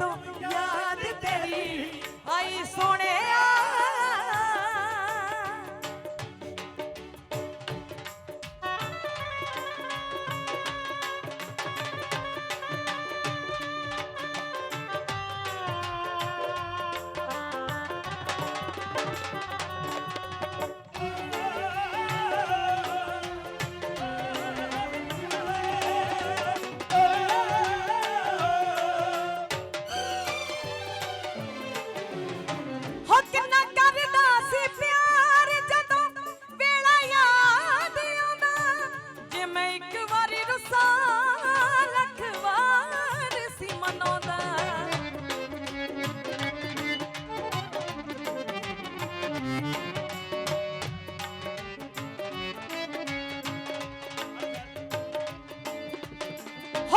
ਤੋਂ ਯਾਦ ਤੇਰੀ। ਆਈ ਸੋਹਣੀ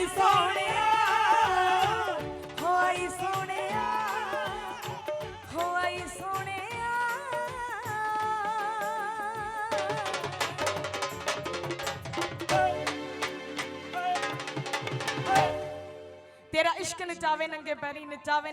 ਹਾਈ ਸੋਹਣਿਆ ਹਾਈ ਸੋਹਣਿਆ ਹਾਈ ਸੋਹਣਿਆ। ਤੇਰਾ ਇਸ਼ਕ ਨਚਾਵੇ ਨੰਗੇ ਪੈਰੀ ਨਚਾਵੇ।